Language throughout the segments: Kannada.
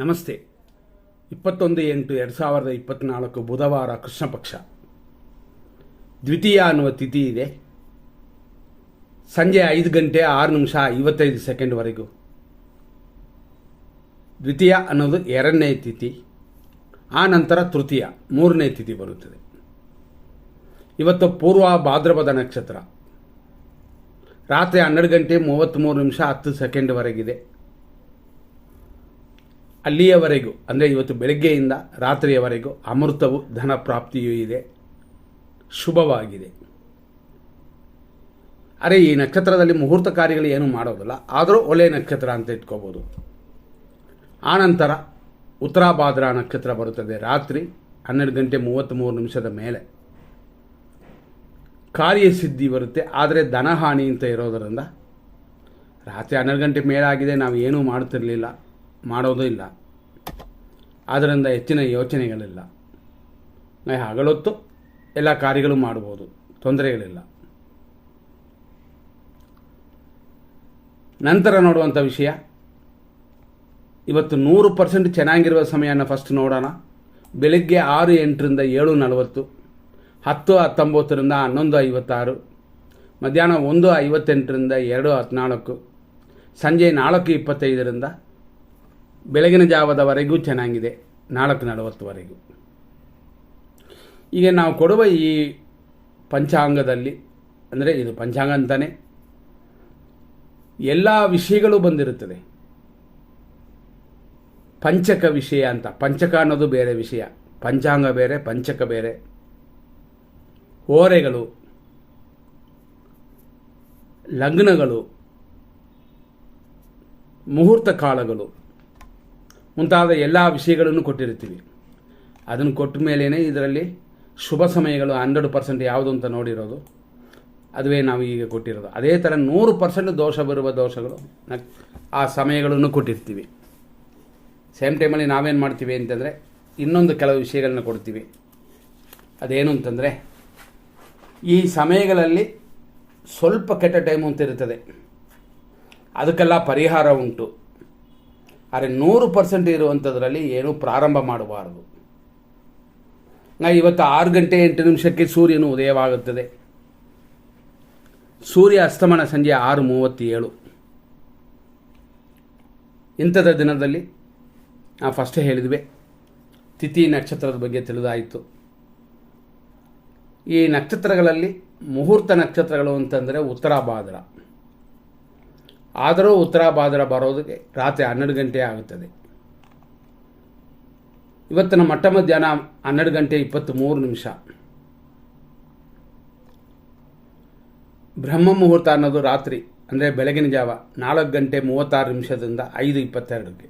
ನಮಸ್ತೆ. ಇಪ್ಪತ್ತೊಂದು ಎಂಟು ಎರಡು ಸಾವಿರದ ಇಪ್ಪತ್ತ್ನಾಲ್ಕು ಬುಧವಾರ ಕೃಷ್ಣಪಕ್ಷ ದ್ವಿತೀಯ ಅನ್ನುವ ತಿಥಿ ಇದೆ. ಸಂಜೆ ಐದು ಗಂಟೆ ಆರು ನಿಮಿಷ ಐವತ್ತೈದು ಸೆಕೆಂಡ್ವರೆಗೂ ದ್ವಿತೀಯ ಅನ್ನೋದು ಎರಡನೇ ತಿಥಿ. ಆ ನಂತರ ತೃತೀಯ, ಮೂರನೇ ತಿಥಿ ಬರುತ್ತದೆ. ಇವತ್ತು ಪೂರ್ವ ಭಾದ್ರಪದ ನಕ್ಷತ್ರ. ರಾತ್ರಿ ಹನ್ನೆರಡು ಗಂಟೆ ಮೂವತ್ತ್ಮೂರು ನಿಮಿಷ ಹತ್ತು ಸೆಕೆಂಡ್ವರೆಗಿದೆ ಅಲ್ಲಿಯವರೆಗೂ, ಅಂದರೆ ಇವತ್ತು ಬೆಳಗ್ಗೆಯಿಂದ ರಾತ್ರಿಯವರೆಗೂ ಅಮೃತವು ಧನ ಪ್ರಾಪ್ತಿಯೂ ಇದೆ, ಶುಭವಾಗಿದೆ. ಅರೆ, ಈ ನಕ್ಷತ್ರದಲ್ಲಿ ಮುಹೂರ್ತ ಕಾರ್ಯಗಳು ಏನೂ ಮಾಡೋದಿಲ್ಲ. ಆದರೂ ಒಳ್ಳೆಯ ನಕ್ಷತ್ರ ಅಂತ ಇಟ್ಕೋಬೋದು. ಆನಂತರ ಉತ್ತರಾಭಾದ್ರ ನಕ್ಷತ್ರ ಬರುತ್ತದೆ ರಾತ್ರಿ ಹನ್ನೆರಡು ಗಂಟೆ ಮೂವತ್ತ್ಮೂರು ನಿಮಿಷದ ಮೇಲೆ. ಕಾರ್ಯಸಿದ್ಧಿ ಬರುತ್ತೆ, ಆದರೆ ಧನಹಾನಿ ಅಂತ ಇರೋದರಿಂದ ರಾತ್ರಿ ಹನ್ನೆರಡು ಗಂಟೆ ಮೇಲಾಗಿದೆ, ನಾವು ಏನೂ ಮಾಡ್ತಿರಲಿಲ್ಲ. ಮಾಡೋದು ಇಲ್ಲ. ಆದ್ದರಿಂದ ಹೆಚ್ಚಿನ ಯೋಚನೆಗಳಿಲ್ಲ. ಹಗಲೊತ್ತು ಎಲ್ಲ ಕಾರ್ಯಗಳು ಮಾಡ್ಬೋದು. ತೊಂದರೆಗಳಿಲ್ಲ. ನಂತರ ನೋಡುವಂಥ ವಿಷಯ, ಇವತ್ತು ನೂರು ಪರ್ಸೆಂಟ್ ಚೆನ್ನಾಗಿರುವ ಸಮಯನ ಫಸ್ಟ್ ನೋಡೋಣ. ಬೆಳಿಗ್ಗೆ ಆರು ಎಂಟರಿಂದ ಏಳು ನಲವತ್ತು, ಹತ್ತು ಹತ್ತೊಂಬತ್ತರಿಂದ ಹನ್ನೊಂದು ಐವತ್ತಾರು, ಮಧ್ಯಾಹ್ನ ಒಂದು ಐವತ್ತೆಂಟರಿಂದ ಎರಡು ಹದಿನಾಲ್ಕು, ಸಂಜೆ ನಾಲ್ಕು ಇಪ್ಪತ್ತೈದರಿಂದ ಬೆಳಗಿನ ಜಾವದವರೆಗೂ ಚೆನ್ನಾಗಿದೆ, ನಾಲ್ಕು ನಲವತ್ತುವರೆಗೂ. ಈಗ ನಾವು ಕೊಡುವ ಈ ಪಂಚಾಂಗದಲ್ಲಿ, ಅಂದರೆ ಇದು ಪಂಚಾಂಗ ಅಂತಾನೆ, ಎಲ್ಲ ವಿಷಯಗಳು ಬಂದಿರುತ್ತದೆ. ಪಂಚಕ ವಿಷಯ ಅಂತ, ಪಂಚಕ ಅನ್ನೋದು ಬೇರೆ ವಿಷಯ, ಪಂಚಾಂಗ ಬೇರೆ, ಪಂಚಕ ಬೇರೆ. ಓರೆಗಳು, ಲಗ್ನಗಳು, ಮುಹೂರ್ತ ಕಾಲಗಳು ಮುಂತಾದ ಎಲ್ಲ ವಿಷಯಗಳನ್ನು ಕೊಟ್ಟಿರ್ತೀವಿ ಅದನ್ನು ಕೊಟ್ಟ ಮೇಲೇ ಇದರಲ್ಲಿ ಶುಭ ಸಮಯಗಳು ಹಂಡ್ರೆಡ್ ಪರ್ಸೆಂಟ್ ಯಾವುದು ಅಂತ ನೋಡಿರೋದು. ಅದುವೇ ನಾವು ಈಗ ಕೊಟ್ಟಿರೋದು. ಅದೇ ಥರ ನೂರು ಪರ್ಸೆಂಟ್ ದೋಷ ಬರುವ ದೋಷಗಳು ಆ ಸಮಯಗಳನ್ನು ಕೊಟ್ಟಿರ್ತೀವಿ. ಸೇಮ್ ಟೈಮಲ್ಲಿ ನಾವೇನು ಮಾಡ್ತೀವಿ ಅಂತಂದರೆ ಇನ್ನೊಂದು ಕೆಲವು ವಿಷಯಗಳನ್ನ ಕೊಡ್ತೀವಿ. ಅದೇನು ಅಂತಂದರೆ ಈ ಸಮಯಗಳಲ್ಲಿ ಸ್ವಲ್ಪ ಕೆಟ್ಟ ಟೈಮು ಅಂತ ಇರ್ತದೆ. ಅದಕ್ಕೆಲ್ಲ ಪರಿಹಾರ ಉಂಟು. ಆದರೆ ನೂರು ಪರ್ಸೆಂಟ್ ಇರುವಂಥದ್ರಲ್ಲಿ ಏನೂ ಪ್ರಾರಂಭ ಮಾಡಬಾರದು. ನಾ ಇವತ್ತು ಆರು ಗಂಟೆ ಎಂಟು ನಿಮಿಷಕ್ಕೆ ಸೂರ್ಯನು ಉದಯವಾಗುತ್ತದೆ. ಸೂರ್ಯ ಅಸ್ತಮನ ಸಂಜೆ ಆರು ಮೂವತ್ತೇಳು. ಇಂಥದ ದಿನದಲ್ಲಿ ನಾವು ಫಸ್ಟೇ ಹೇಳಿದ್ವಿ, ತಿಥಿ ನಕ್ಷತ್ರದ ಬಗ್ಗೆ ತಿಳಿದಾಯಿತು. ಈ ನಕ್ಷತ್ರಗಳಲ್ಲಿ ಮುಹೂರ್ತ ನಕ್ಷತ್ರಗಳು ಅಂತಂದರೆ ಉತ್ತರ ಭಾದ್ರ ಆದರೂ ಉತ್ತರ ಭಾದ್ರ ಬರೋದಕ್ಕೆ ರಾತ್ರಿ ಹನ್ನೆರಡು ಗಂಟೆ ಆಗುತ್ತದೆ. ಇವತ್ತಿನ ಮಟ್ಟ ಮಧ್ಯಾಹ್ನ ಹನ್ನೆರಡು ಗಂಟೆ ಇಪ್ಪತ್ತ್ಮೂರು ನಿಮಿಷ. ಬ್ರಹ್ಮ ಮುಹೂರ್ತ ಅನ್ನೋದು ರಾತ್ರಿ, ಅಂದರೆ ಬೆಳಗಿನ ಜಾವ ನಾಲ್ಕು ಗಂಟೆ ಮೂವತ್ತಾರು ನಿಮಿಷದಿಂದ ಐದು ಇಪ್ಪತ್ತೆರಡಕ್ಕೆ.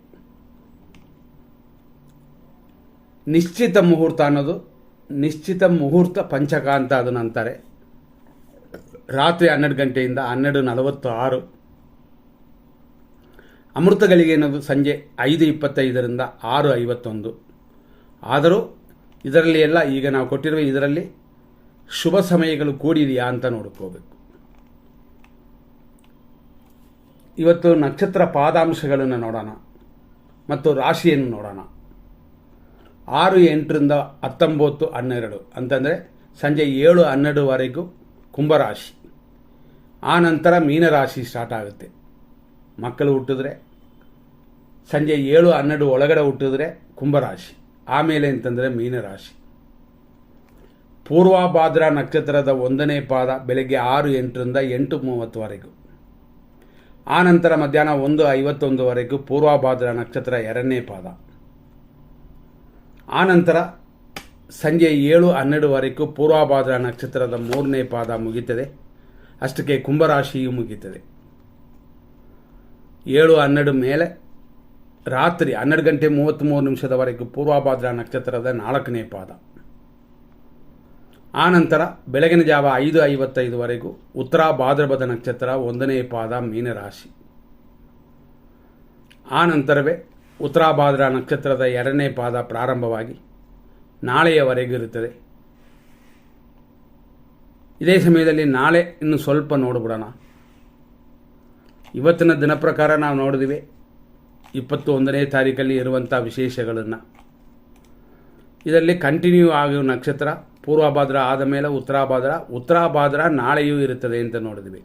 ನಿಶ್ಚಿತ ಮುಹೂರ್ತ ಅನ್ನೋದು, ನಿಶ್ಚಿತ ಮುಹೂರ್ತ ಪಂಚಕ ಅಂತ ಅದನ್ನು ಅಂತಾರೆ ರಾತ್ರಿ ಹನ್ನೆರಡು ಗಂಟೆಯಿಂದ ಹನ್ನೆರಡು ನಲವತ್ತು ಆರು ಅಮೃತಗಳಿಗೆ ಅನ್ನೋದು ಸಂಜೆ ಐದು ಇಪ್ಪತ್ತೈದರಿಂದ ಆರು ಐವತ್ತೊಂದು. ಆದರೂ ಇದರಲ್ಲಿ ಎಲ್ಲ ಈಗ ನಾವು ಕೊಟ್ಟಿರುವ ಇದರಲ್ಲಿ ಶುಭ ಸಮಯಗಳು ಕೂಡಿದೆಯಾ ಅಂತ ನೋಡ್ಕೋಬೇಕು. ಇವತ್ತು ನಕ್ಷತ್ರ ಪಾದಾಂಶಗಳನ್ನು ನೋಡೋಣ ಮತ್ತು ರಾಶಿಯನ್ನು ನೋಡೋಣ. ಆರು ಎಂಟರಿಂದ ಹತ್ತೊಂಬತ್ತು ಹನ್ನೆರಡು ಅಂತಂದರೆ ಸಂಜೆ ಏಳು ಹನ್ನೆರಡುವರೆಗೂ ಕುಂಭರಾಶಿ. ಆ ನಂತರ ಮೀನರಾಶಿ ಸ್ಟಾರ್ಟ್ ಆಗುತ್ತೆ. ಮಕ್ಕಳು ಹುಟ್ಟಿದ್ರೆ ಸಂಜೆ ಏಳು ಹನ್ನೆರಡು ಒಳಗಡೆ ಹುಟ್ಟಿದ್ರೆ ಕುಂಭರಾಶಿ, ಆಮೇಲೆ ಅಂತಂದರೆ ಮೀನರಾಶಿ. ಪೂರ್ವಭಾದ್ರ ನಕ್ಷತ್ರದ ಒಂದನೇ ಪಾದ ಬೆಳಗ್ಗೆ ಆರು ಎಂಟರಿಂದ ಎಂಟು ಮೂವತ್ತುವರೆಗೂ ಆನಂತರ ನಂತರ ಮಧ್ಯಾಹ್ನ ಒಂದು ಐವತ್ತೊಂದುವರೆಗೂ ಪೂರ್ವಭಾದ್ರ ನಕ್ಷತ್ರ ಎರಡನೇ ಪಾದ. ಆನಂತರ ನಂತರ ಸಂಜೆ ಏಳು ಹನ್ನೆರಡುವರೆಗೂ ಪೂರ್ವಭಾದ್ರ ನಕ್ಷತ್ರದ ಮೂರನೇ ಪಾದ ಮುಗೀತದೆ. ಅಷ್ಟಕ್ಕೆ ಕುಂಭರಾಶಿಯು ಮುಗೀತದೆ. ಏಳು ಹನ್ನೆರಡು ಮೇಲೆ ರಾತ್ರಿ ಹನ್ನೆರಡು ಗಂಟೆ ಮೂವತ್ತ್ಮೂರು ನಿಮಿಷದವರೆಗೂ ಪೂರ್ವಭಾದ್ರ ನಕ್ಷತ್ರದ ನಾಲ್ಕನೇ ಪಾದ. ಆನಂತರ ನಂತರ ಬೆಳಗಿನ ಜಾವ ಐದು ಐವತ್ತೈದುವರೆಗೂ ಉತ್ತರ ಭಾದ್ರಪದ ನಕ್ಷತ್ರ ಒಂದನೇ ಪಾದ ಮೀನರಾಶಿ. ಆನಂತರವೇ ನಂತರವೇ ಉತ್ತರ ಭಾದ್ರ ನಕ್ಷತ್ರದ ಎರಡನೇ ಪಾದ ಪ್ರಾರಂಭವಾಗಿ ನಾಳೆಯವರೆಗೂ ಇರುತ್ತದೆ. ಇದೇ ಸಮಯದಲ್ಲಿ ನಾಳೆ ಇನ್ನು ಸ್ವಲ್ಪ ನೋಡಿಬಿಡೋಣ. ಇವತ್ತಿನ ದಿನ ಪ್ರಕಾರ ನಾವು ನೋಡಿದ್ವಿ. ಇಪ್ಪತ್ತು ಒಂದನೇ ತಾರೀಕಲ್ಲಿ ಇರುವಂಥ ವಿಶೇಷಗಳನ್ನು. ಇದರಲ್ಲಿ ಕಂಟಿನ್ಯೂ ಆಗುವ ನಕ್ಷತ್ರ, ಪೂರ್ವಭಾದ್ರ ಆದ ಮೇಲೆ ಉತ್ತರಾಭಾದ್ರ ಉತ್ತರಾಭಾದ್ರ ನಾಳೆಯೂ ಇರುತ್ತದೆ ಅಂತ ನೋಡಿದ್ವಿ.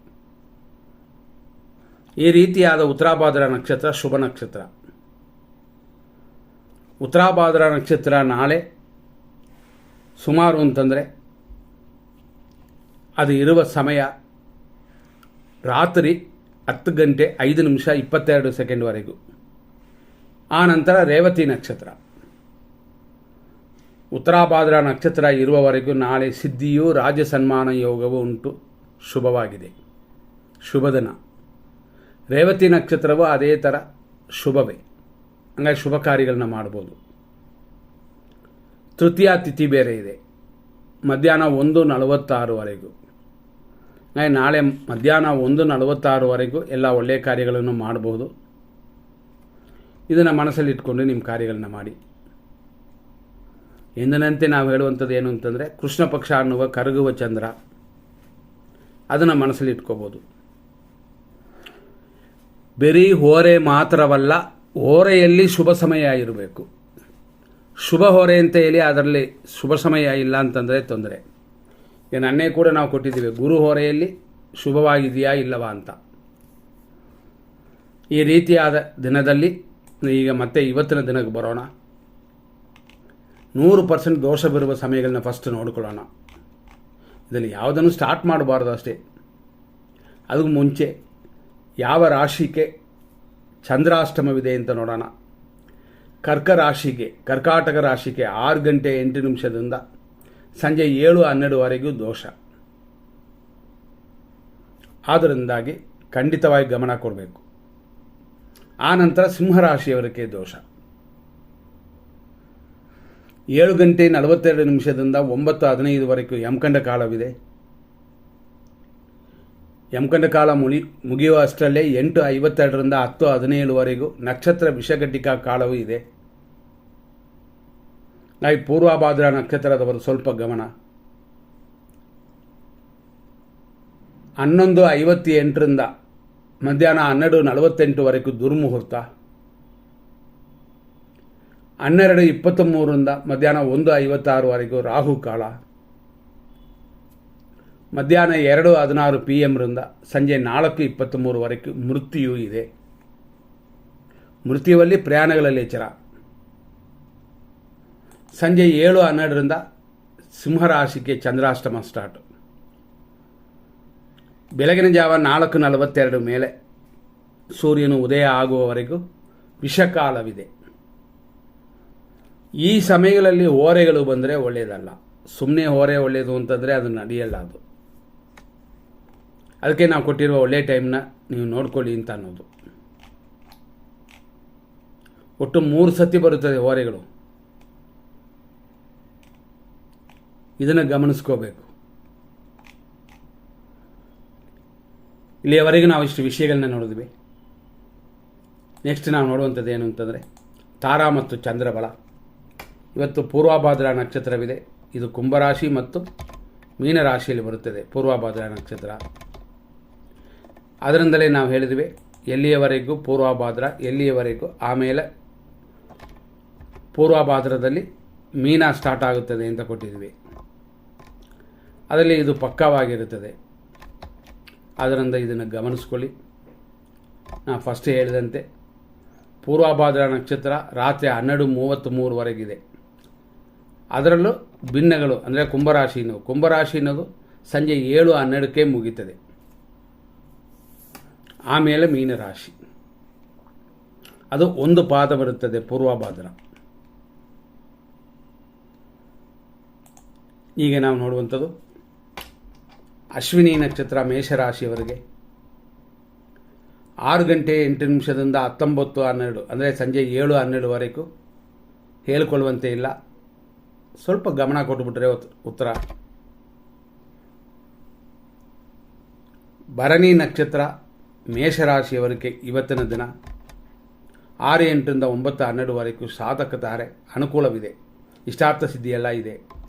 ಈ ರೀತಿಯಾದ ಉತ್ತರಾಭಾದ್ರ ನಕ್ಷತ್ರ ಶುಭ ನಕ್ಷತ್ರ. ಉತ್ತರಾಭಾದ್ರ ನಕ್ಷತ್ರ ನಾಳೆ, ಸುಮಾರು ಅಂತಂದರೆ ಅದು ಇರುವ ಸಮಯ ರಾತ್ರಿ ಹತ್ತು ಗಂಟೆ ಐದು ನಿಮಿಷ ಇಪ್ಪತ್ತೆರಡು ಸೆಕೆಂಡ್ವರೆಗೂ ಆ ನಂತರ ರೇವತಿ ನಕ್ಷತ್ರ. ಉತ್ತರಾಭಾದ್ರ ನಕ್ಷತ್ರ ಇರುವವರೆಗೂ ನಾಳೆ ಸಿದ್ಧಿಯೂ ರಾಜ ಸನ್ಮಾನ ಯೋಗವೂ ಉಂಟು. ಶುಭವಾಗಿದೆ. ಶುಭದನ ರೇವತಿ ನಕ್ಷತ್ರವು ಅದೇ ಥರ ಶುಭವೇ. ಹಂಗಾಗಿ ಶುಭ ಕಾರ್ಯಗಳನ್ನ ಮಾಡ್ಬೋದು. ತೃತೀಯ ತಿಥಿ ಬೇರೆ ಇದೆ. ಮಧ್ಯಾಹ್ನ ಒಂದು ನಲವತ್ತಾರುವರೆಗೂ. ನಾಳೆ ಮಧ್ಯಾಹ್ನ ಒಂದು ನಲವತ್ತಾರುವರೆಗೂ ಎಲ್ಲ ಒಳ್ಳೆಯ ಕಾರ್ಯಗಳನ್ನು ಮಾಡಬಹುದು ಇದನ್ನು ಮನಸ್ಸಲ್ಲಿ ಇಟ್ಕೊಂಡು ನಿಮ್ಮ ಕಾರ್ಯಗಳನ್ನ ಮಾಡಿ. ಎಂದಿನಂತೆ ನಾವು ಹೇಳುವಂಥದ್ದು ಏನು ಅಂತಂದರೆ, ಕೃಷ್ಣ ಪಕ್ಷ ಅನ್ನುವ ಕರಗುವ ಚಂದ್ರ. ಅದನ್ನು ಮನಸ್ಸಲ್ಲಿ ಇಟ್ಕೋಬೋದು. ಬರೀ ಹೋರೆ ಮಾತ್ರವಲ್ಲ, ಹೋರೆಯಲ್ಲಿ ಶುಭ ಸಮಯ ಇರಬೇಕು. ಶುಭ ಹೊರೆ ಅಂತ ಹೇಳಿ ಅದರಲ್ಲಿ ಶುಭ ಸಮಯ ಇಲ್ಲ ಅಂತಂದರೆ ತೊಂದರೆ. ಏನು ಅನ್ನೇ ಕೂಡ ನಾವು ಕೊಟ್ಟಿದ್ದೀವಿ, ಗುರು ಹೊರೆಯಲ್ಲಿ ಶುಭವಾಗಿದೆಯಾ ಇಲ್ಲವಾ ಅಂತ. ಈ ರೀತಿಯಾದ ದಿನದಲ್ಲಿ ಈಗ ಮತ್ತೆ ಇವತ್ತಿನ ದಿನಕ್ಕೆ ಬರೋಣ. ನೂರು ಪರ್ಸೆಂಟ್ ದೋಷ ಬರುವ ಸಮಯಗಳನ್ನ ಫಸ್ಟ್ ನೋಡ್ಕೊಳ್ಳೋಣ. ಇದನ್ನು ಯಾವುದನ್ನು ಸ್ಟಾರ್ಟ್ ಮಾಡಬಾರ್ದು ಅಷ್ಟೇ. ಅದಕ್ಕೆ ಮುಂಚೆ ಯಾವ ರಾಶಿಗೆ ಚಂದ್ರಾಷ್ಟಮವಿದೆ ಅಂತ ನೋಡೋಣ. ಕರ್ಕ ರಾಶಿಗೆ, ಕರ್ಕಾಟಕ ರಾಶಿಗೆ ಆರು ಗಂಟೆ ಎಂಟು ನಿಮಿಷದಿಂದ ಸಂಜೆ ಏಳು ಹನ್ನೆರಡುವರೆಗೂ ದೋಷ. ಆದ್ದರಿಂದಾಗಿ ಖಂಡಿತವಾಗಿ ಗಮನ ಕೊಡಬೇಕು. ಆ ನಂತರ ಸಿಂಹರಾಶಿಯವರಿಗೆ ದೋಷ. ಏಳು ಗಂಟೆ ನಲವತ್ತೆರಡು ನಿಮಿಷದಿಂದ ಒಂಬತ್ತು ಹದಿನೈದುವರೆಗೂ ಯಮಕಂಡ ಕಾಲವಿದೆ. ಯಮಕಂಡ ಕಾಲ ಮುಳಿ ಮುಗಿಯುವ ಅಷ್ಟರಲ್ಲೇ ಎಂಟು ಐವತ್ತೆರಡರಿಂದ ಹತ್ತು ಹದಿನೇಳುವರೆಗೂ ನಕ್ಷತ್ರ ವಿಷಘಟಿಕಾ ಕಾಲವೂ ಇದೆ. ನಾವು ಪೂರ್ವಭಾದ್ರ ನಕ್ಷತ್ರದವರು ಸ್ವಲ್ಪ ಗಮನ. ಹನ್ನೊಂದು ಐವತ್ತೆಂಟರಿಂದ ಮಧ್ಯಾಹ್ನ ಹನ್ನೆರಡು ನಲವತ್ತೆಂಟುವರೆಗೂ ದುರ್ಮುಹೂರ್ತ. ಹನ್ನೆರಡು ಇಪ್ಪತ್ತ್ಮೂರರಿಂದ ಮಧ್ಯಾಹ್ನ ಒಂದು ಐವತ್ತಾರುವರೆಗೂ ರಾಹು ಕಾಲ ಮಧ್ಯಾಹ್ನ ಎರಡು ಹದಿನಾರು ಪಿ ಎಮ್ರಿಂದ ಸಂಜೆ ನಾಲ್ಕು ಇಪ್ಪತ್ತ್ಮೂರುವರೆಗೂ ಮೃತ್ಯು ಇದೆ. ಮೃತ್ಯುವಲ್ಲಿ ಪ್ರಯಾಣಗಳಲ್ಲಿ ಎಚ್ಚರ. ಸಂಜೆ ಏಳು ಹನ್ನೆರಡರಿಂದ ಸಿಂಹರಾಶಿಗೆ ಚಂದ್ರಾಷ್ಟಮ ಸ್ಟಾರ್ಟ್ ಬೆಳಗಿನ ಜಾವ ನಾಲ್ಕು ನಲವತ್ತೆರಡು ಮೇಲೆ ಸೂರ್ಯನು ಉದಯ ಆಗುವವರೆಗೂ ವಿಷಕಾಲವಿದೆ. ಈ ಸಮಯಗಳಲ್ಲಿ ಹೋರೆಗಳು ಬಂದರೆ ಒಳ್ಳೆಯದಲ್ಲ ಸುಮ್ಮನೆ ಹೋರೆ ಒಳ್ಳೆಯದು ಅಂತಂದರೆ ಅದು ನಡೆಯಲ್ಲ ಅದು. ಅದಕ್ಕೆ ನಾವು ಕೊಟ್ಟಿರುವ ಒಳ್ಳೆಯ ಟೈಮ್ನ ನೀವು ನೋಡ್ಕೊಳ್ಳಿ ಅಂತ ಅನ್ನೋದು. ಒಟ್ಟು ಮೂರು ಸತಿ ಬರುತ್ತದೆ ಹೋರೆಗಳು ಇದನ್ನು ಗಮನಿಸ್ಕೋಬೇಕು. ಇಲ್ಲಿಯವರೆಗೂ ನಾವು ಇಷ್ಟು ವಿಷಯಗಳನ್ನ ನೋಡಿದ್ವಿ. ನೆಕ್ಸ್ಟ್ ನಾವು ನೋಡುವಂಥದ್ದು ಏನು ಅಂತಂದರೆ, ತಾರಾ ಮತ್ತು ಚಂದ್ರಬಲ ಇವತ್ತು ಪೂರ್ವಭಾದ್ರ ನಕ್ಷತ್ರವಿದೆ. ಇದು ಕುಂಭರಾಶಿ ಮತ್ತು ಮೀನರಾಶಿಯಲ್ಲಿ ಬರುತ್ತದೆ ಪೂರ್ವಭಾದ್ರ ನಕ್ಷತ್ರ. ಅದರಿಂದಲೇ ನಾವು ಹೇಳಿದ್ವಿ, ಎಲ್ಲಿಯವರೆಗೂ ಪೂರ್ವಭಾದ್ರ, ಎಲ್ಲಿಯವರೆಗೂ ಆಮೇಲೆ ಪೂರ್ವಭಾದ್ರದಲ್ಲಿ ಮೀನ ಸ್ಟಾರ್ಟ್ ಆಗುತ್ತದೆ ಅಂತ ಕೊಟ್ಟಿದ್ವಿ. ಅದರಲ್ಲಿ ಇದು ಪಕ್ಕವಾಗಿರುತ್ತದೆ. ಅದರಿಂದ ಇದನ್ನು ಗಮನಿಸ್ಕೊಳ್ಳಿ. ನಾನು ಫಸ್ಟ್ ಹೇಳಿದಂತೆ, ಪೂರ್ವಭಾದ್ರ ನಕ್ಷತ್ರ ರಾತ್ರಿ ಹನ್ನೆರಡು ಮೂವತ್ತ್ ಮೂರುವರೆಗಿದೆ ಅದರಲ್ಲೂ ಭಿನ್ನಗಳು, ಅಂದರೆ ಕುಂಭರಾಶಿ ಅನ್ನೋದು. ಕುಂಭರಾಶಿ ಅನ್ನೋದು ಸಂಜೆ ಏಳು ಹನ್ನೆರಡಕ್ಕೆ ಮುಗೀತದೆ. ಆಮೇಲೆ ಮೀನರಾಶಿ. ಅದು ಒಂದು ಪಾದ ಬರುತ್ತದೆ ಪೂರ್ವಭಾದ್ರ. ಈಗ ನಾವು ನೋಡುವಂಥದ್ದು ಅಶ್ವಿನಿ ನಕ್ಷತ್ರ ಮೇಷರಾಶಿಯವರಿಗೆ ಆರು ಗಂಟೆ ಎಂಟು ನಿಮಿಷದಿಂದ ಹತ್ತೊಂಬತ್ತು ಹನ್ನೆರಡು, ಅಂದರೆ ಸಂಜೆ ಏಳು ಹನ್ನೆರಡುವರೆಗೂ ಹೇಳಿಕೊಳ್ಳುವಂತೆ ಇಲ್ಲ. ಸ್ವಲ್ಪ ಗಮನ ಕೊಟ್ಟುಬಿಟ್ರೆ ಉತ್- ಉತ್ತರ. ಭರಣಿ ನಕ್ಷತ್ರ ಮೇಷರಾಶಿಯವರಿಗೆ ಇವತ್ತಿನ ದಿನ ಆರು ಎಂಟರಿಂದ ಒಂಬತ್ತು ಹನ್ನೆರಡುವರೆಗೂ ಸಾಧಕ ತಾರೆ ಅನುಕೂಲವಿದೆ. ಇಷ್ಟಾರ್ಥ ಸಿದ್ಧಿಯೆಲ್ಲ ಇದೆ.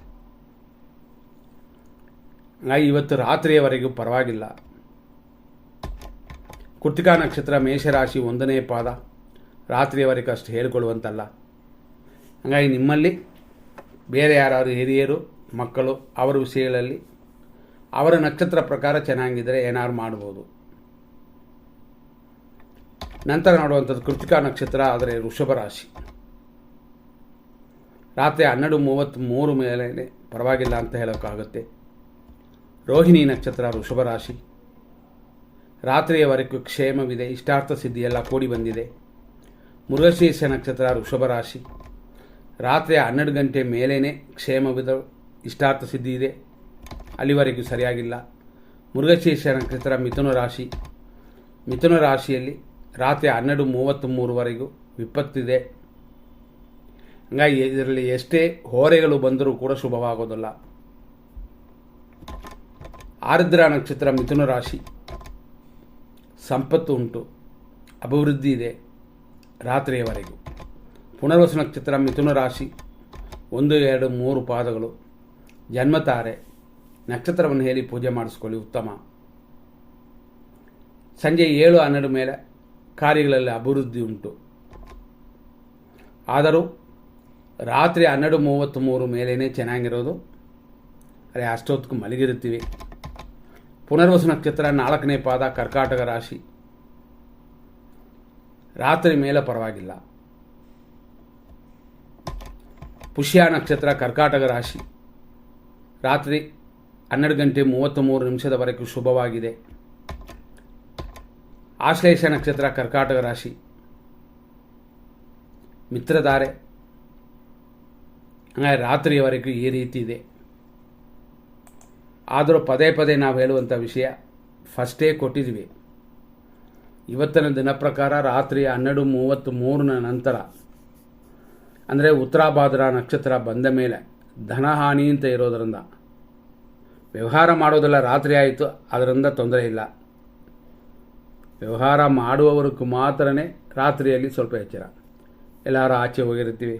ಹಾಗಾಗಿ ಇವತ್ತು ರಾತ್ರಿಯವರೆಗೂ ಪರವಾಗಿಲ್ಲ. ಕೃತಿಕಾ ನಕ್ಷತ್ರ ಮೇಷರಾಶಿ ಒಂದನೇ ಪಾದ. ರಾತ್ರಿಯವರೆಗೂ ಅಷ್ಟು ಹೇಳ್ಕೊಳ್ಳುವಂತಲ್ಲ. ಹಾಗಾಗಿ ನಿಮ್ಮಲ್ಲಿ ಬೇರೆ ಯಾರಾದ್ರು ಹಿರಿಯರು, ಮಕ್ಕಳು, ಅವರ ವಿಷಯಗಳಲ್ಲಿ ಅವರ ನಕ್ಷತ್ರ ಪ್ರಕಾರ ಚೆನ್ನಾಗಿದ್ದರೆ ಏನಾದ್ರು ಮಾಡ್ಬೋದು. ನಂತರ ನೋಡುವಂಥದ್ದು ಕೃತಿಕಾ ನಕ್ಷತ್ರ, ಆದರೆ ವೃಷಭ ರಾಶಿ. ರಾತ್ರಿ ಹನ್ನೆರಡು ಮೂವತ್ತ್ಮೂರು ಮೇಲೆ ಪರವಾಗಿಲ್ಲ ಅಂತ ಹೇಳೋಕ್ಕಾಗುತ್ತೆ. ರೋಹಿಣಿ ನಕ್ಷತ್ರ ವೃಷಭ ರಾಶಿ. ರಾತ್ರಿಯವರೆಗೂ ಕ್ಷೇಮವಿದೆ, ಇಷ್ಟಾರ್ಥ ಸಿದ್ಧಿಯೆಲ್ಲ ಕೂಡಿ ಬಂದಿದೆ. ಮೃಗಶೀರ್ಷ ನಕ್ಷತ್ರ ವೃಷಭ ರಾಶಿ. ರಾತ್ರಿ ಹನ್ನೆರಡು ಗಂಟೆ ಮೇಲೇ ಕ್ಷೇಮವಿದ, ಇಷ್ಟಾರ್ಥ ಸಿದ್ಧಿ ಇದೆ. ಅಲ್ಲಿವರೆಗೂ ಸರಿಯಾಗಿಲ್ಲ. ಮೃಗಶೀರ್ಷ ನಕ್ಷತ್ರ ಮಿಥುನ ರಾಶಿ. ಮಿಥುನ ರಾಶಿಯಲ್ಲಿ ರಾತ್ರಿ ಹನ್ನೆರಡು ಮೂವತ್ತ್ಮೂರುವರೆಗೂ ವಿಪತ್ತಿದೆ ಹಂಗಾಗಿ ಇದರಲ್ಲಿ ಎಷ್ಟೇ ಹೋರೆಗಳು ಬಂದರೂ ಕೂಡ ಶುಭವಾಗೋದಿಲ್ಲ. ಆರ್ದ್ರ ನಕ್ಷತ್ರ ಮಿಥುನ ರಾಶಿ. ಸಂಪತ್ತು ಉಂಟು, ಅಭಿವೃದ್ಧಿ ಇದೆ ರಾತ್ರಿಯವರೆಗೂ. ಪುನರ್ವಸು ನಕ್ಷತ್ರ ಮಿಥುನ ರಾಶಿ, ಒಂದು, ಎರಡು, ಮೂರು ಪಾದಗಳು. ಜನ್ಮತಾರೆ, ನಕ್ಷತ್ರವನ್ನು ಹೇಳಿ ಪೂಜೆ ಮಾಡಿಸ್ಕೊಳ್ಳಿ ಉತ್ತಮ. ಸಂಜೆ ಏಳು, ಹನ್ನೆರಡು ಮೇಲೆ ಕಾರ್ಯಗಳಲ್ಲಿ ಅಭಿವೃದ್ಧಿ ಉಂಟು. ಆದರೂ ರಾತ್ರಿ ಹನ್ನೆರಡು ಮೂವತ್ತ್ಮೂರು ಮೇಲೇ ಚೆನ್ನಾಗಿರೋದು. ಅದೇ ಅಷ್ಟೊತ್ತಿಗೂ ಮಲಗಿರುತ್ತೀವಿ. ಪುನರ್ವಸು ನಕ್ಷತ್ರ ನಾಲ್ಕನೇ ಪಾದ ಕರ್ಕಾಟಕ ರಾಶಿ. ರಾತ್ರಿ ಮೇಲೆ ಪರವಾಗಿಲ್ಲ. ಪುಷ್ಯ ನಕ್ಷತ್ರ ಕರ್ಕಾಟಕ ರಾಶಿ. ರಾತ್ರಿ ಹನ್ನೆರಡು ಗಂಟೆ ಮೂವತ್ತ್ಮೂರು ನಿಮಿಷದವರೆಗೂ ಶುಭವಾಗಿದೆ. ಆಶ್ಲೇಷ ನಕ್ಷತ್ರ ಕರ್ಕಾಟಕ ರಾಶಿ. ಮಿತ್ರಧಾರೆ. ರಾತ್ರಿಯವರೆಗೂ ಈ ರೀತಿ ಇದೆ. ಆದರೂ ಪದೇ ಪದೇ ನಾವು ಹೇಳುವಂಥ ವಿಷಯ ಫಸ್ಟೇ ಕೊಟ್ಟಿದ್ವಿ. ಇವತ್ತಿನ ದಿನ ಪ್ರಕಾರ ರಾತ್ರಿ ಹನ್ನೆರಡು ಮೂವತ್ತ್ ಮೂರನ ನಂತರ, ಅಂದರೆ ಉತ್ತರಾಭಾದ್ರ ನಕ್ಷತ್ರ ಬಂದ ಮೇಲೆ ಧನಹಾನಿ ಅಂತ ಇರೋದರಿಂದ, ವ್ಯವಹಾರ ಮಾಡೋದೆಲ್ಲ ರಾತ್ರಿ ಆಯಿತು, ಅದರಿಂದ ತೊಂದರೆ ಇಲ್ಲ. ವ್ಯವಹಾರ ಮಾಡುವವರಿಗೂ ಮಾತ್ರನೇ ರಾತ್ರಿಯಲ್ಲಿ ಸ್ವಲ್ಪ ಎಚ್ಚರ. ಎಲ್ಲರೂ ಆಚೆ ಹೋಗಿರ್ತೀವಿ.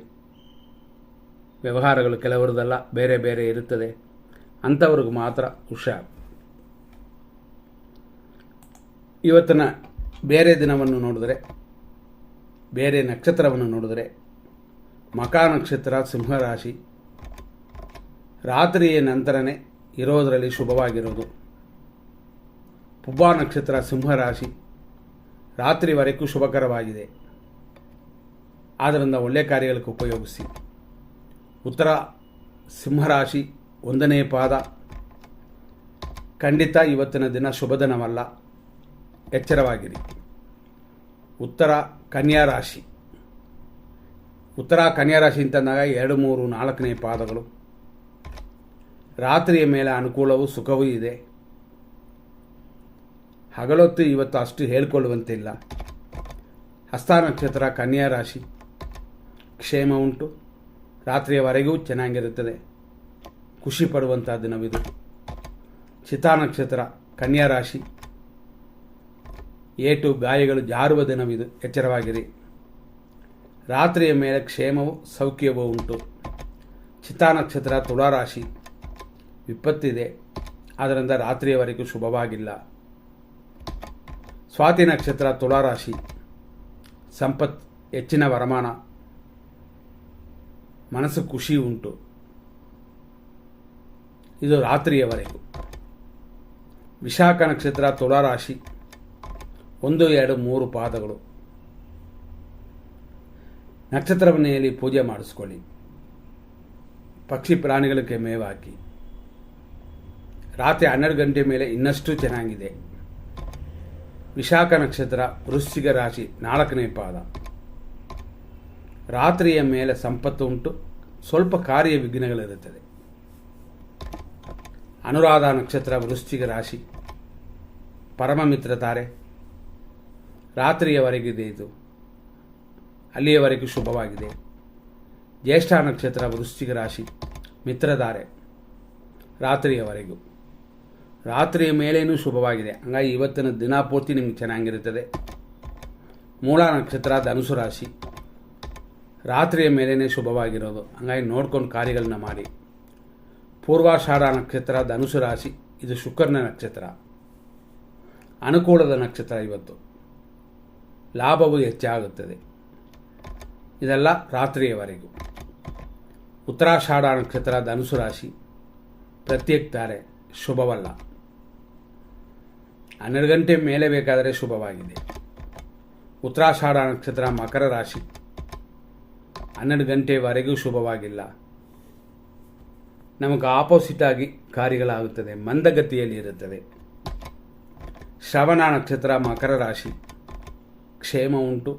ವ್ಯವಹಾರಗಳು ಕೆಲವರದೆಲ್ಲ ಬೇರೆ ಬೇರೆ ಇರುತ್ತದೆ. ಅಂಥವ್ರಿಗೆ ಮಾತ್ರ ಹುಷಾರು ಇವತ್ತಿನ ಬೇರೆ ದಿನವನ್ನು ನೋಡಿದರೆ, ಬೇರೆ ನಕ್ಷತ್ರವನ್ನು ನೋಡಿದರೆ, ಮಕಾ ನಕ್ಷತ್ರ ಸಿಂಹರಾಶಿ ರಾತ್ರಿಯ ನಂತರನೇ ಇರೋದರಲ್ಲಿ ಶುಭವಾಗಿರೋದು. ಪುಬ್ಬಾ ನಕ್ಷತ್ರ ಸಿಂಹರಾಶಿ ರಾತ್ರಿವರೆಗೂ ಶುಭಕರವಾಗಿದೆ. ಆದ್ದರಿಂದ ಒಳ್ಳೆಯ ಕಾರ್ಯಗಳಿಗೆ ಉಪಯೋಗಿಸಿ. ಉತ್ತರ ಸಿಂಹರಾಶಿ ಒಂದನೇ ಪಾದ. ಖಂಡಿತ ಇವತ್ತಿನ ದಿನ ಶುಭ ದಿನವಲ್ಲ ಎಚ್ಚರವಾಗಿರಿ. ಉತ್ತರ ಕನ್ಯಾ ರಾಶಿ. ಉತ್ತರ ಕನ್ಯಾ ರಾಶಿ ಅಂತಂದಾಗ ಎರಡು, ಮೂರು, ನಾಲ್ಕನೇ ಪಾದಗಳು. ರಾತ್ರಿಯ ಮೇಲೆ ಅನುಕೂಲವೂ ಸುಖವೂ ಇದೆ. ಹಗಲೊತ್ತು ಇವತ್ತು ಅಷ್ಟು ಹೇಳಿಕೊಳ್ಳುವಂತಿಲ್ಲ. ಹಸ್ತ ನಕ್ಷತ್ರ ಕನ್ಯಾ ರಾಶಿ. ಕ್ಷೇಮ ಉಂಟು. ರಾತ್ರಿಯವರೆಗೂ ಚೆನ್ನಾಗಿರುತ್ತದೆ. ಖುಷಿ ಪಡುವಂಥ ದಿನವಿದು ಚಿತಾ ನಕ್ಷತ್ರ, ಕನ್ಯಾ ರಾಶಿ. ಏಟು ಗಾಯಗಳು ಜಾರುವ ದಿನವಿದು ಎಚ್ಚರವಾಗಿರಿ. ರಾತ್ರಿಯ ಮೇಲೆ ಕ್ಷೇಮವು, ಸೌಖ್ಯವೂ ಉಂಟು. ಚಿತಾ ನಕ್ಷತ್ರ ತುಳಾರಾಶಿ ವಿಪತ್ತಿದೆ. ಆದ್ದರಿಂದ ರಾತ್ರಿಯವರೆಗೂ ಶುಭವಾಗಿಲ್ಲ. ಸ್ವಾತಿ ನಕ್ಷತ್ರ ತುಳಾರಾಶಿ ಸಂಪತ್, ಹೆಚ್ಚಿನ ವರಮಾನ. ಮನಸ್ಸು ಖುಷಿ ಉಂಟು. ಇದು ರಾತ್ರಿಯವರೆಗೂ. ವಿಶಾಖ ನಕ್ಷತ್ರ ತುಲಾರಾಶಿ ಒಂದು, ಎರಡು, ಮೂರು ಪಾದಗಳು. ನಕ್ಷತ್ರವನ್ನೆಯಲ್ಲಿ ಪೂಜೆ ಮಾಡಿಸ್ಕೊಳ್ಳಿ. ಪಕ್ಷಿ ಪ್ರಾಣಿಗಳಿಗೆ ಮೇವು ಹಾಕಿ. ರಾತ್ರಿ ಹನ್ನೆರಡು ಗಂಟೆ ಮೇಲೆ ಇನ್ನಷ್ಟು ಚೆನ್ನಾಗಿದೆ. ವಿಶಾಖ ನಕ್ಷತ್ರ ವೃಶ್ಚಿಕ ರಾಶಿ ನಾಲ್ಕನೇ ಪಾದ. ರಾತ್ರಿಯ ಮೇಲೆ ಸಂಪತ್ತು ಉಂಟು. ಸ್ವಲ್ಪ ಕಾರ್ಯ ವಿಘ್ನಗಳಿರುತ್ತದೆ ಅನುರಾಧ ನಕ್ಷತ್ರ ವೃಶ್ಚಿಕ ರಾಶಿ. ಪರಮ ಮಿತ್ರ ತಾರೆ ರಾತ್ರಿಯವರೆಗಿದೆ ಇದು. ಅಲ್ಲಿಯವರೆಗೂ ಶುಭವಾಗಿದೆ. ಜ್ಯೇಷ್ಠ ನಕ್ಷತ್ರ ವೃಶ್ಚಿಕ ರಾಶಿ. ಮಿತ್ರಧಾರೆ. ರಾತ್ರಿಯವರೆಗೂ. ರಾತ್ರಿಯ ಮೇಲೇನೂ ಶುಭವಾಗಿದೆ. ಹಂಗಾಗಿ ಇವತ್ತಿನ ದಿನ ಪೂರ್ತಿ ನಿಮಗೆ ಚೆನ್ನಾಗಿರುತ್ತದೆ. ಮೂಲ ನಕ್ಷತ್ರ ಧನುಸು ರಾಶಿ. ರಾತ್ರಿಯ ಮೇಲೇ ಶುಭವಾಗಿರೋದು. ಹಂಗಾಗಿ ನೋಡ್ಕೊಂಡು ಕಾರ್ಯಗಳನ್ನ ಮಾಡಿ. ಪೂರ್ವಾಷಾಢ ನಕ್ಷತ್ರ, ಧನುಸು ರಾಶಿ, ಇದು ಶುಕ್ರನ ನಕ್ಷತ್ರ. ಅನುಕೂಲದ ನಕ್ಷತ್ರ ಇವತ್ತು. ಲಾಭವು ಹೆಚ್ಚಾಗುತ್ತದೆ ಇದೆಲ್ಲ ರಾತ್ರಿಯವರೆಗೂ. ಉತ್ತರಾಷಾಢ ನಕ್ಷತ್ರ, ಧನುಸು ರಾಶಿ ಪ್ರತ್ಯೇಕ ತಾರೆ ಶುಭವಲ್ಲ. ಹನ್ನೆರಡು ಗಂಟೆ ಮೇಲೆ ಬೇಕಾದರೆ ಶುಭವಾಗಿದೆ. ಉತ್ತರಾಷಾಢ ನಕ್ಷತ್ರ, ಮಕರ ರಾಶಿ. ಹನ್ನೆರಡು ಗಂಟೆವರೆಗೂ ಶುಭವಾಗಿಲ್ಲ. ನಮಗೆ ಆಪೋಸಿಟ್ ಆಗಿ ಕಾರ್ಯಗಳಾಗುತ್ತದೆ, ಮಂದಗತಿಯಲ್ಲಿ ಇರುತ್ತದೆ ಶ್ರವಣ ನಕ್ಷತ್ರ ಮಕರ ರಾಶಿ, ಕ್ಷೇಮ ಉಂಟು.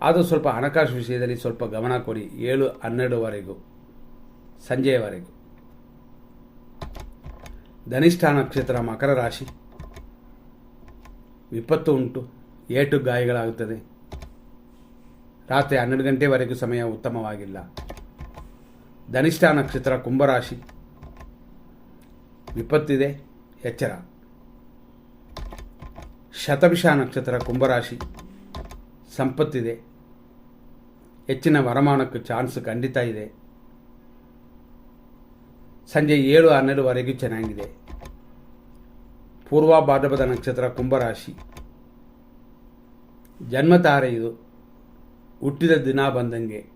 ಅದು ಸ್ವಲ್ಪ ಹಣಕಾಸು ವಿಷಯದಲ್ಲಿ ಸ್ವಲ್ಪ ಗಮನ ಕೊಡಿ, ಏಳು ಹನ್ನೆರಡುವರೆಗೂ, ಸಂಜೆಯವರೆಗೂ. ಧನಿಷ್ಠ ನಕ್ಷತ್ರ ಮಕರ ರಾಶಿ, ವಿಪತ್ತು ಉಂಟು, ಏಟು ಗಾಯಗಳಾಗುತ್ತದೆ. ರಾತ್ರಿ ಹನ್ನೆರಡು ಗಂಟೆವರೆಗೂ ಸಮಯ ಉತ್ತಮವಾಗಿಲ್ಲ. ಧನಿಷ್ಠ ನಕ್ಷತ್ರ ಕುಂಭರಾಶಿ. ವಿಪತ್ತಿದೆ, ಎಚ್ಚರ. ಶತಭಿಷ ನಕ್ಷತ್ರ ಕುಂಭರಾಶಿ. ಸಂಪತ್ತಿದೆ, ಹೆಚ್ಚಿನ ವರಮಾನಕ್ಕೆ ಚಾನ್ಸ್ ಖಂಡಿತ ಇದೆ. ಸಂಜೆ ಏಳು ಹನ್ನೆರಡುವರೆಗೂ ಚೆನ್ನಾಗಿದೆ. ಪೂರ್ವ ಭಾದ್ರಪದ ನಕ್ಷತ್ರ ಕುಂಭರಾಶಿ. ಜನ್ಮತಾರೆ ಇದು. ಹುಟ್ಟಿದ ದಿನ ಬಂದಂಗೆ.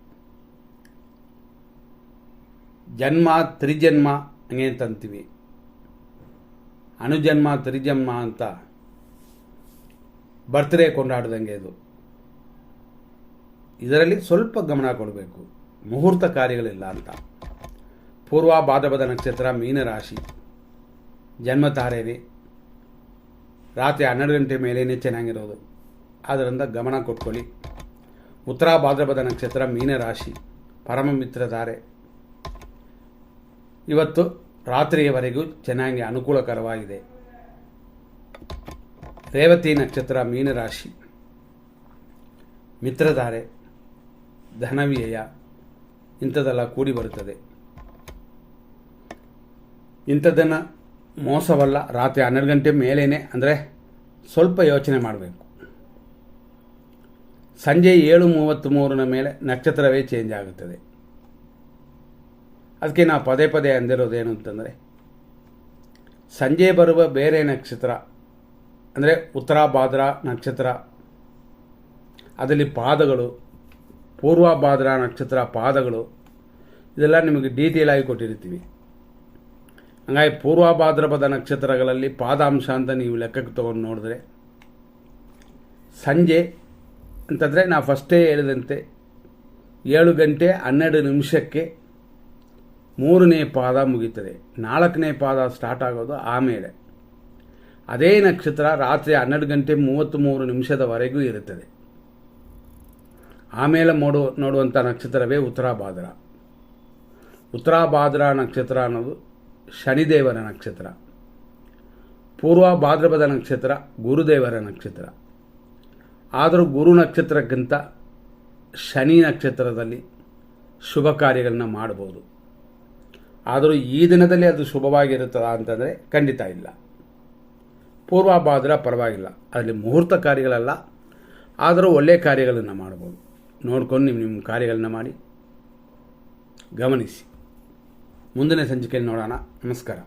ಜನ್ಮ ತ್ರಿಜನ್ಮ ಹಂಗೆ ಅಂತಂತೀವಿ ಅಣುಜನ್ಮ ತ್ರಿಜನ್ಮ ಅಂತ ಬರ್ತ್ಡೇ ಕೊಂಡಾಡ್ದಂಗೆ ಇದು. ಇದರಲ್ಲಿ ಸ್ವಲ್ಪ ಗಮನ ಕೊಡಬೇಕು. ಮುಹೂರ್ತ ಕಾರ್ಯಗಳಿಲ್ಲ ಅಂತ. ಪೂರ್ವ ಭಾದ್ರಪದ ನಕ್ಷತ್ರ ಮೀನರಾಶಿ ಜನ್ಮ ತಾರೇರಿ. ರಾತ್ರಿ ಹನ್ನೆರಡು ಗಂಟೆ ಮೇಲೇ ಚೆನ್ನಾಗಿರೋದು ಆದ್ದರಿಂದ ಗಮನ ಕೊಟ್ಕೊಳ್ಳಿ. ಉತ್ತರ ಭಾದ್ರಪದ ನಕ್ಷತ್ರ ಮೀನರಾಶಿ ಪರಮ ಮಿತ್ರ ತಾರೆ ಇವತ್ತು ರಾತ್ರಿಯವರೆಗೂ ಚೆನ್ನಾಗಿ ಅನುಕೂಲಕರವಾಗಿದೆ. ರೇವತಿ ನಕ್ಷತ್ರ ಮೀನರಾಶಿ. ಮಿತ್ರಧಾರೆ, ಧನವ್ಯಯ ಇಂಥದ್ದೆಲ್ಲ ಕೂಡಿ ಬರುತ್ತದೆ. ಇಂಥದ್ದನ್ನು ಮೋಸವಲ್ಲ, ರಾತ್ರಿ ಹನ್ನೆರಡು ಗಂಟೆ ಮೇಲೇನೆ ಅಂದರೆ ಸ್ವಲ್ಪ ಯೋಚನೆ ಮಾಡಬೇಕು. ಸಂಜೆ ಏಳು ಮೂವತ್ತ್ ಮೂರನ ಮೇಲೆ ನಕ್ಷತ್ರವೇ ಚೇಂಜ್ ಆಗುತ್ತದೆ. ಅದಕ್ಕೆ ನಾವು ಪದೇ ಪದೇ ಅಂದಿರೋದೇನು ಅಂತಂದರೆ, ಸಂಜೆ ಬರುವ ಬೇರೆ ನಕ್ಷತ್ರ, ಅಂದರೆ ಉತ್ತರಾಭಾದ್ರ ನಕ್ಷತ್ರ, ಅದರಲ್ಲಿ ಪಾದಗಳು, ಪೂರ್ವ ಭಾದ್ರ ನಕ್ಷತ್ರ ಪಾದಗಳು, ಇದೆಲ್ಲ ನಿಮಗೆ ಡೀಟೇಲ್ ಆಗಿ ಕೊಟ್ಟಿರ್ತೀವಿ. ಹಂಗಾಗಿ ಪೂರ್ವ ಭಾದ್ರಪದ ನಕ್ಷತ್ರಗಳಲ್ಲಿ ಪಾದಾಂಶ ಅಂತ ನೀವು ಲೆಕ್ಕಕ್ಕೆ ತೊಗೊಂಡು ನೋಡಿದ್ರೆ, ಸಂಜೆ ಅಂತಂದರೆ ನಾ ಫಸ್ಟೇ ಹೇಳಿದಂತೆ ಏಳು ಗಂಟೆ ಹನ್ನೆರಡು ನಿಮಿಷಕ್ಕೆ ಮೂರನೇ ಪಾದ ಮುಗೀತದೆ. ನಾಲ್ಕನೇ ಪಾದ ಸ್ಟಾರ್ಟ್ ಆಗೋದು ಆಮೇಲೆ. ಅದೇ ನಕ್ಷತ್ರ ರಾತ್ರಿ ಹನ್ನೆರಡು ಗಂಟೆ ಮೂವತ್ತ್ಮೂರು ನಿಮಿಷದವರೆಗೂ ಇರುತ್ತದೆ. ಆಮೇಲೆ ನೋಡು ನೋಡುವಂಥ ನಕ್ಷತ್ರವೇ ಉತ್ತರಾಭಾದ್ರ. ಉತ್ತರಾಭಾದ್ರ ನಕ್ಷತ್ರ ಅನ್ನೋದು ಶನಿದೇವರ ನಕ್ಷತ್ರ. ಪೂರ್ವ ಭಾದ್ರಪದ ನಕ್ಷತ್ರ ಗುರುದೇವರ ನಕ್ಷತ್ರ. ಆದರೂ ಗುರು ನಕ್ಷತ್ರಕ್ಕಿಂತ ಶನಿ ನಕ್ಷತ್ರದಲ್ಲಿ ಶುಭ ಕಾರ್ಯಗಳನ್ನ ಮಾಡ್ಬೋದು. ಆದರೂ ಈ ದಿನದಲ್ಲಿ ಅದು ಶುಭವಾಗಿರುತ್ತದ ಅಂತಂದರೆ ಖಂಡಿತ ಇಲ್ಲ. ಪೂರ್ವಾಭಾದ್ರ ಪರವಾಗಿಲ್ಲ. ಅದರಲ್ಲಿ ಮುಹೂರ್ತ ಕಾರ್ಯಗಳಲ್ಲ. ಆದರೂ ಒಳ್ಳೆಯ ಕಾರ್ಯಗಳನ್ನು ಮಾಡ್ಬೋದು. ನೋಡ್ಕೊಂಡು ನಿಮ್ಮ ನಿಮ್ಮ ಕಾರ್ಯಗಳನ್ನ ಮಾಡಿ ಗಮನಿಸಿ. ಮುಂದಿನ ಸಂಚಿಕೆಯಲ್ಲಿ ನೋಡೋಣ. ನಮಸ್ಕಾರ.